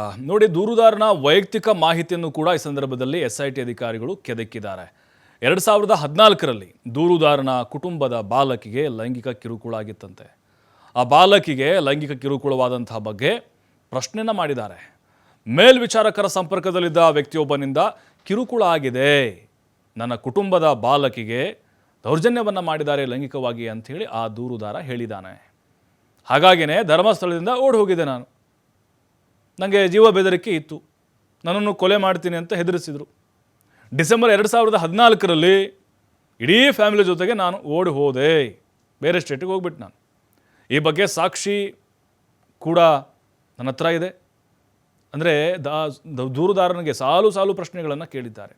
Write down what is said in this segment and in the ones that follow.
ನೋಡಿ, ದೂರುದಾರನ ವೈಯಕ್ತಿಕ ಮಾಹಿತಿಯನ್ನು ಕೂಡ ಈ ಸಂದರ್ಭದಲ್ಲಿ ಎಸ್ ಐ ಟಿ ಅಧಿಕಾರಿಗಳು ಕೆದಕಿದ್ದಾರೆ. ಎರಡು ಸಾವಿರದ ಹದಿನಾಲ್ಕರಲ್ಲಿ ದೂರುದಾರನ ಕುಟುಂಬದ ಬಾಲಕಿಗೆ ಲೈಂಗಿಕ ಕಿರುಕುಳ ಆಗಿತ್ತಂತೆ. ಆ ಬಾಲಕಿಗೆ ಲೈಂಗಿಕ ಕಿರುಕುಳವಾದಂತಹ ಬಗ್ಗೆ ಪ್ರಶ್ನೆಯನ್ನು ಮಾಡಿದ್ದಾರೆ. ಮೇಲ್ವಿಚಾರಕರ ಸಂಪರ್ಕದಲ್ಲಿದ್ದ ವ್ಯಕ್ತಿಯೊಬ್ಬನಿಂದ ಕಿರುಕುಳ ಆಗಿದೆ. ನನ್ನ ಕುಟುಂಬದ ಬಾಲಕಿಗೆ ದೌರ್ಜನ್ಯವನ್ನು ಮಾಡಿದ್ದಾರೆ ಲೈಂಗಿಕವಾಗಿ ಅಂಥೇಳಿ ಆ ದೂರುದಾರ ಹೇಳಿದ್ದಾನೆ. ಹಾಗಾಗಿನೇ ಧರ್ಮಸ್ಥಳದಿಂದ ಓಡಿ ಹೋಗಿದ್ದೆ ನಾನು. ನನಗೆ ಜೀವ ಬೆದರಿಕೆ ಇತ್ತು. ನನ್ನನ್ನು ಕೊಲೆ ಮಾಡ್ತೀನಿ ಅಂತ ಹೆದರಿಸಿದರು. ಡಿಸೆಂಬರ್ ಎರಡು ಸಾವಿರದ ಹದಿನಾಲ್ಕರಲ್ಲಿ ಇಡೀ ಫ್ಯಾಮಿಲಿ ಜೊತೆಗೆ ನಾನು ಓಡಿ ಹೋದೆ. ಬೇರೆ ಸ್ಟೇಟಿಗೆ ಹೋಗ್ಬಿಟ್ಟು ನಾನು. ಈ ಬಗ್ಗೆ ಸಾಕ್ಷಿ ಕೂಡ ನನ್ನ ಹತ್ರ ಇದೆ. ಅಂದರೆ ದಾ ದೂರುದಾರನಿಗೆ ಸಾಲು ಸಾಲು ಪ್ರಶ್ನೆಗಳನ್ನು ಕೇಳಿದ್ದಾರೆ.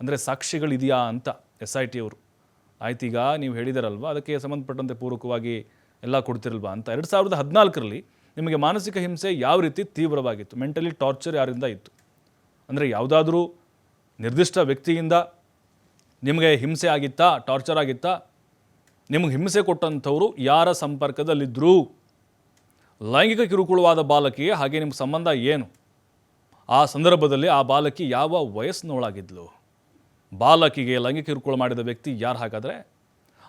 ಅಂದರೆ ಸಾಕ್ಷಿಗಳಿದೆಯಾ ಅಂತ ಎಸ್ ಐ ಟಿ ಅವರು. ಆಯ್ತೀಗ, ನೀವು ಹೇಳಿದಾರಲ್ವ, ಅದಕ್ಕೆ ಸಂಬಂಧಪಟ್ಟಂತೆ ಪೂರಕವಾಗಿ ಎಲ್ಲ ಕೊಡ್ತಿರಲ್ವಾ ಅಂತ. ಎರಡು ಸಾವಿರದ ಹದಿನಾಲ್ಕರಲ್ಲಿ ನಿಮಗೆ ಮಾನಸಿಕ ಹಿಂಸೆ ಯಾವ ರೀತಿ ತೀವ್ರವಾಗಿತ್ತು? ಮೆಂಟಲಿ ಟಾರ್ಚರ್ ಯಾರಿಂದ ಇತ್ತು? ಅಂದರೆ ಯಾವುದಾದ್ರೂ ನಿರ್ದಿಷ್ಟ ವ್ಯಕ್ತಿಯಿಂದ ನಿಮಗೆ ಹಿಂಸೆ ಆಗಿತ್ತಾ ಟಾರ್ಚರ್ ಆಗಿತ್ತಾ? ನಿಮಗೆ ಹಿಂಸೆ ಕೊಟ್ಟಂಥವರು ಯಾರ ಸಂಪರ್ಕದಲ್ಲಿದ್ದರು ಲೈಂಗಿಕ ಕಿರುಕುಳವಾದ ಬಾಲಕಿಗೆ ಹಾಗೆ ನಿಮ್ಮ ಸಂಬಂಧ ಏನು? ಆ ಸಂದರ್ಭದಲ್ಲಿ ಆ ಬಾಲಕಿ ಯಾವ ವಯಸ್ಸಿನೊಳಗಿದ್ಲು ಬಾಲಕಿಗೆ ಲೈಂಗಿಕ ಕಿರುಕುಳ ಮಾಡಿದ ವ್ಯಕ್ತಿ ಯಾರು ಹಾಗಾದರೆ?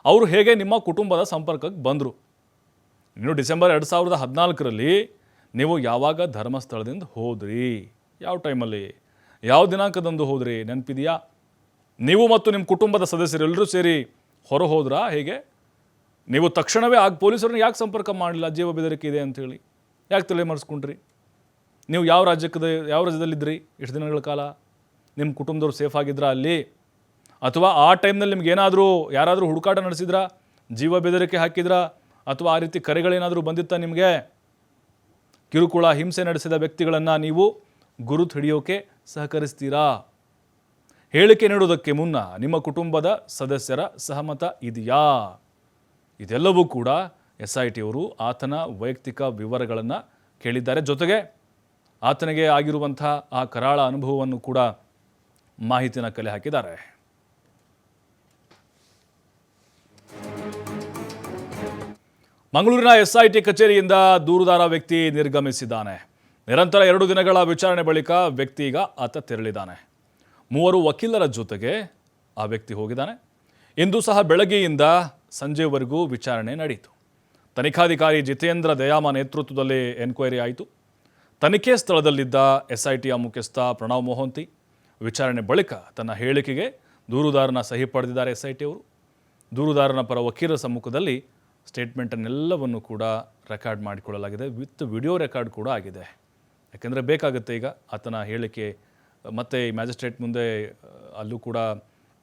ಅವರು ಹೇಗೆ ನಿಮ್ಮ ಕುಟುಂಬದ ಸಂಪರ್ಕಕ್ಕೆ ಬಂದರು? ಇನ್ನು ಡಿಸೆಂಬರ್ ಎರಡು ಸಾವಿರದ ಹದಿನಾಲ್ಕರಲ್ಲಿ ನೀವು ಯಾವಾಗ ಧರ್ಮಸ್ಥಳದಿಂದ ಹೋದ್ರಿ? ಯಾವ ಟೈಮಲ್ಲಿ? ಯಾವ ದಿನಾಂಕದಂದು ಹೋದ್ರಿ? ನೆನಪಿದೆಯಾ? ನೀವು ಮತ್ತು ನಿಮ್ಮ ಕುಟುಂಬದ ಸದಸ್ಯರೆಲ್ಲರೂ ಸೇರಿ ಹೊರ ಹೋದ್ರಾ? ಹೇಗೆ? ನೀವು ತಕ್ಷಣವೇ ಆಗ ಪೊಲೀಸರನ್ನ ಯಾಕೆ ಸಂಪರ್ಕ ಮಾಡಲಿಲ್ಲ? ಜೀವ ಬೆದರಿಕೆ ಇದೆ ಅಂಥೇಳಿ ಯಾಕೆ ತಲೆ ಮರೆಸ್ಕೊಂಡ್ರಿ? ನೀವು ಯಾವ ರಾಜ್ಯಕ್ಕದ, ಯಾವ ರಾಜ್ಯದಲ್ಲಿದ್ದಿರಿ ಎಷ್ಟು ದಿನಗಳ ಕಾಲ? ನಿಮ್ಮ ಕುಟುಂಬದವ್ರು ಸೇಫ್ ಆಗಿದ್ರಾ ಅಲ್ಲಿ? ಅಥವಾ ಆ ಟೈಮ್ನಲ್ಲಿ ನಿಮ್ಗೆ ಏನಾದರೂ, ಯಾರಾದರೂ ಹುಡುಕಾಟ ನಡೆಸಿದ್ರಾ? ಜೀವ ಬೆದರಿಕೆ ಹಾಕಿದ್ರಾ? ಅಥವಾ ಆ ರೀತಿ ಕರೆಗಳೇನಾದರೂ ಬಂದಿತ್ತಾ ನಿಮಗೆ? ಕಿರುಕುಳ ಹಿಂಸೆ ನಡೆಸಿದ ವ್ಯಕ್ತಿಗಳನ್ನು ನೀವು ಗುರುತು ಹಿಡಿಯೋಕೆ ಸಹಕರಿಸ್ತೀರಾ? ಹೇಳಿಕೆ ನೀಡೋದಕ್ಕೆ ಮುನ್ನ ನಿಮ್ಮ ಕುಟುಂಬದ ಸದಸ್ಯರ ಸಹಮತ ಇದೆಯಾ? ಇದೆಲ್ಲವೂ ಕೂಡ ಎಸ್ ಐ ಟಿ ಅವರು ಆತನ ವೈಯಕ್ತಿಕ ವಿವರಗಳನ್ನು ಕೇಳಿದ್ದಾರೆ. ಜೊತೆಗೆ ಆತನಿಗೆ ಆಗಿರುವಂಥ ಆ ಕರಾಳ ಅನುಭವವನ್ನು ಕೂಡ ಮಾಹಿತಿನ ಕಲೆ ಹಾಕಿದ್ದಾರೆ. ಮಂಗಳೂರಿನ ಎಸ್ಐಟಿ ಕಚೇರಿಯಿಂದ ದೂರುದಾರ ವ್ಯಕ್ತಿ ನಿರ್ಗಮಿಸಿದ್ದಾನೆ. ನಿರಂತರ ಎರಡು ದಿನಗಳ ವಿಚಾರಣೆ ಬಳಿಕ ವ್ಯಕ್ತಿ ಈಗ ಆತ ತೆರಳಿದ್ದಾನೆ. ಮೂವರು ವಕೀಲರ ಜೊತೆಗೆ ಆ ವ್ಯಕ್ತಿ ಹೋಗಿದ್ದಾನೆ. ಇಂದು ಸಹ ಬೆಳಗ್ಗೆಯಿಂದ ಸಂಜೆವರೆಗೂ ವಿಚಾರಣೆ ನಡೆಯಿತು. ತನಿಖಾಧಿಕಾರಿ ಜಿತೇಂದ್ರ ದಯಾಮ ನೇತೃತ್ವದಲ್ಲಿ ಎನ್ಕ್ವೈರಿ ಆಯಿತು. ತನಿಖೆ ಸ್ಥಳದಲ್ಲಿದ್ದ ಎಸ್ಐಟಿಯ ಮುಖ್ಯಸ್ಥ ಪ್ರಣವ್ ಮೋಹಂತಿ ವಿಚಾರಣೆ ಬಳಿಕ ತನ್ನ ಹೇಳಿಕೆಗೆ ದೂರುದಾರನ ಸಹಿ ಪಡೆದಿದ್ದಾರೆ ಎಸ್ಐಟಿಯವರು. ದೂರುದಾರನ ಪರ ವಕೀಲರ ಸಮ್ಮುಖದಲ್ಲಿ ಸ್ಟೇಟ್ಮೆಂಟನ್ನೆಲ್ಲವನ್ನು ಕೂಡ ರೆಕಾರ್ಡ್ ಮಾಡಿಕೊಳ್ಳಲಾಗಿದೆ. ವಿತ್ ವಿಡಿಯೋ ರೆಕಾರ್ಡ್ ಕೂಡ ಆಗಿದೆ. ಯಾಕೆಂದರೆ ಬೇಕಾಗುತ್ತೆ ಈಗ ಆತನ ಹೇಳಿಕೆ, ಮತ್ತು ಮ್ಯಾಜಿಸ್ಟ್ರೇಟ್ ಮುಂದೆ ಅಲ್ಲೂ ಕೂಡ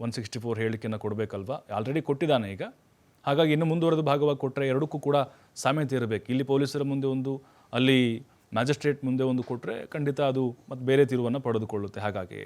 ಒನ್ ಸಿಕ್ಸ್ಟಿ ಫೋರ್ ಹೇಳಿಕೆಯನ್ನು ಕೊಡಬೇಕಲ್ವ? ಆಲ್ರೆಡಿ ಕೊಟ್ಟಿದ್ದಾನೆ ಈಗ. ಹಾಗಾಗಿ ಇನ್ನು ಮುಂದುವರೆದ ಭಾಗವಾಗಿ ಕೊಟ್ಟರೆ ಎರಡಕ್ಕೂ ಕೂಡ ಸಾಮ್ಯತೆ ಇರಬೇಕು. ಇಲ್ಲಿ ಪೊಲೀಸರ ಮುಂದೆ ಒಂದು, ಅಲ್ಲಿ ಮ್ಯಾಜಿಸ್ಟ್ರೇಟ್ ಮುಂದೆ ಒಂದು ಕೊಟ್ಟರೆ ಖಂಡಿತ ಅದು ಮತ್ತು ಬೇರೆ ತಿರುವನ್ನು ಪಡೆದುಕೊಳ್ಳುತ್ತೆ. ಹಾಗಾಗಿ